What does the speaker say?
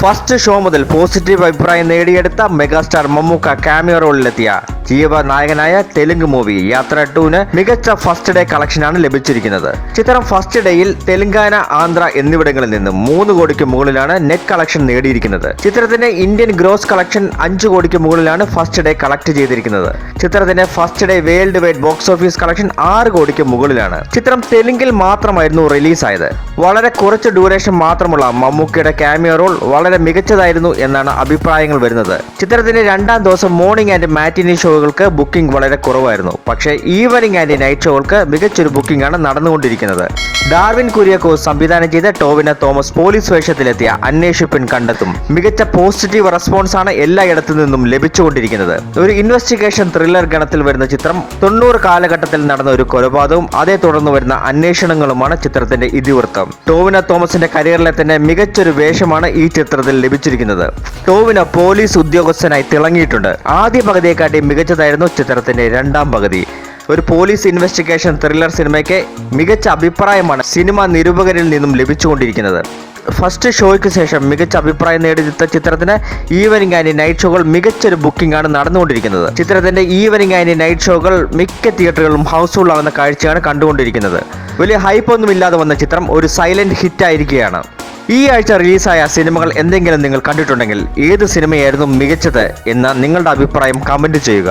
First show മുതൽ positive അഭിപ്രായം നേടിയെടുത്ത മെഗാസ്റ്റാർ മമ്മൂക്ക ക്യാമിയോ റോളിലെത്തിയ ജീവ നായകനായ തെലുങ്ക് മൂവി യാത്ര ടൂന് മികച്ച ഫസ്റ്റ് ഡേ കളക്ഷനാണ് ലഭിച്ചിരിക്കുന്നത്. ചിത്രം ഫസ്റ്റ് ഡേയിൽ തെലങ്കാന ആന്ധ്ര എന്നിവിടങ്ങളിൽ നിന്ന് മൂന്ന് കോടിക്ക് മുകളിലാണ് നെറ്റ് കളക്ഷൻ നേടിയിരിക്കുന്നത്. ചിത്രത്തിന്റെ ഇന്ത്യൻ ഗ്രോസ് കളക്ഷൻ അഞ്ച് കോടിക്ക് മുകളിലാണ് ഫസ്റ്റ് ഡേ കളക്ട് ചെയ്തിരിക്കുന്നത്. ചിത്രത്തിന്റെ first day worldwide box office collection ആറ് കോടിക്ക് മുകളിലാണ്. ചിത്രം തെലുങ്കിൽ മാത്രമായിരുന്നു റിലീസായത്. വളരെ കുറച്ച് ഡ്യൂറേഷൻ മാത്രമുള്ള മമ്മൂക്കയുടെ ക്യാമിയോ റോൾ വളരെ മികച്ചതായിരുന്നു എന്നാണ് അഭിപ്രായങ്ങൾ വരുന്നത്. ചിത്രത്തിന്റെ രണ്ടാം ദിവസം മോർണിംഗ് ആൻഡ് മാറ്റിനി ഷോകൾക്ക് ബുക്കിംഗ് വളരെ കുറവായിരുന്നു. പക്ഷേ ഈവനിംഗ് ആൻഡ് നൈറ്റ് ഷോകൾക്ക് മികച്ചൊരു ബുക്കിംഗ് ആണ് നടന്നുകൊണ്ടിരിക്കുന്നത്. ഡാർവിൻ കുര്യാക്കോസ് സംവിധാനം ചെയ്ത ടോവിന തോമസ് പോലീസ് വേഷത്തിലെത്തിയ അന്വേഷിപ്പിൻ കണ്ടെത്തും. മികച്ച പോസിറ്റീവ് റെസ്പോൺസ് ആണ് എല്ലായിടത്തു നിന്നും ലഭിച്ചുകൊണ്ടിരിക്കുന്നത്. ഒരു ഇൻവെസ്റ്റിഗേഷൻ ത്രില്ലർ ഗണത്തിൽ വരുന്ന ചിത്രം തൊണ്ണൂറ് കാലഘട്ടത്തിൽ നടന്ന ഒരു കൊലപാതകവും അതേ തുടർന്ന് വരുന്ന അന്വേഷണങ്ങളുമാണ് ചിത്രത്തിന്റെ ഇതിവൃത്തം. ടോവിന തോമസിന്റെ കരിയറിലെ തന്നെ മികച്ചൊരു വേഷമാണ് ഈ ചിത്രത്തിൽ ലഭിച്ചിരിക്കുന്നത്. ടോവിന പോലീസ് ഉദ്യോഗസ്ഥനായി തിളങ്ങിയിട്ടുണ്ട്. ആദ്യ പകുതിയെക്കാട്ടി മികച്ചതായിരുന്നു ചിത്രത്തിന്റെ രണ്ടാം പകുതി. ഒരു പോലീസ് ഇൻവെസ്റ്റിഗേഷൻ ത്രില്ലർ സിനിമയ്ക്ക് മികച്ച അഭിപ്രായമാണ് സിനിമ നിരൂപകരിൽ നിന്നും ലഭിച്ചുകൊണ്ടിരിക്കുന്നത്. ഫസ്റ്റ് ഷോയ്ക്ക് ശേഷം മികച്ച അഭിപ്രായം നേടിയെടുത്ത ചിത്രത്തിന് ഈവനിങ് ആൻഡ് നൈറ്റ് ഷോകൾ മികച്ചൊരു ബുക്കിംഗ് ആണ് നടന്നുകൊണ്ടിരിക്കുന്നത്. ചിത്രത്തിന്റെ ഈവനിങ് ആൻഡ് നൈറ്റ് ഷോകൾ മിക്ക തിയേറ്ററുകളും ഹൗസ്ഫുൾ ആവുന്ന കാഴ്ചയാണ് കണ്ടുകൊണ്ടിരിക്കുന്നത്. വലിയ ഹൈപ്പ് ഒന്നും ഇല്ലാതെ വന്ന ചിത്രം ഒരു സൈലന്റ് ഹിറ്റ് ആയിരിക്കുകയാണ്. ഈ ആഴ്ച റിലീസായ സിനിമകൾ എന്തെങ്കിലും നിങ്ങൾ കണ്ടിട്ടുണ്ടെങ്കിൽ ഏത് സിനിമയായിരുന്നു മികച്ചത് എന്ന നിങ്ങളുടെ അഭിപ്രായം കമന്റ് ചെയ്യുക.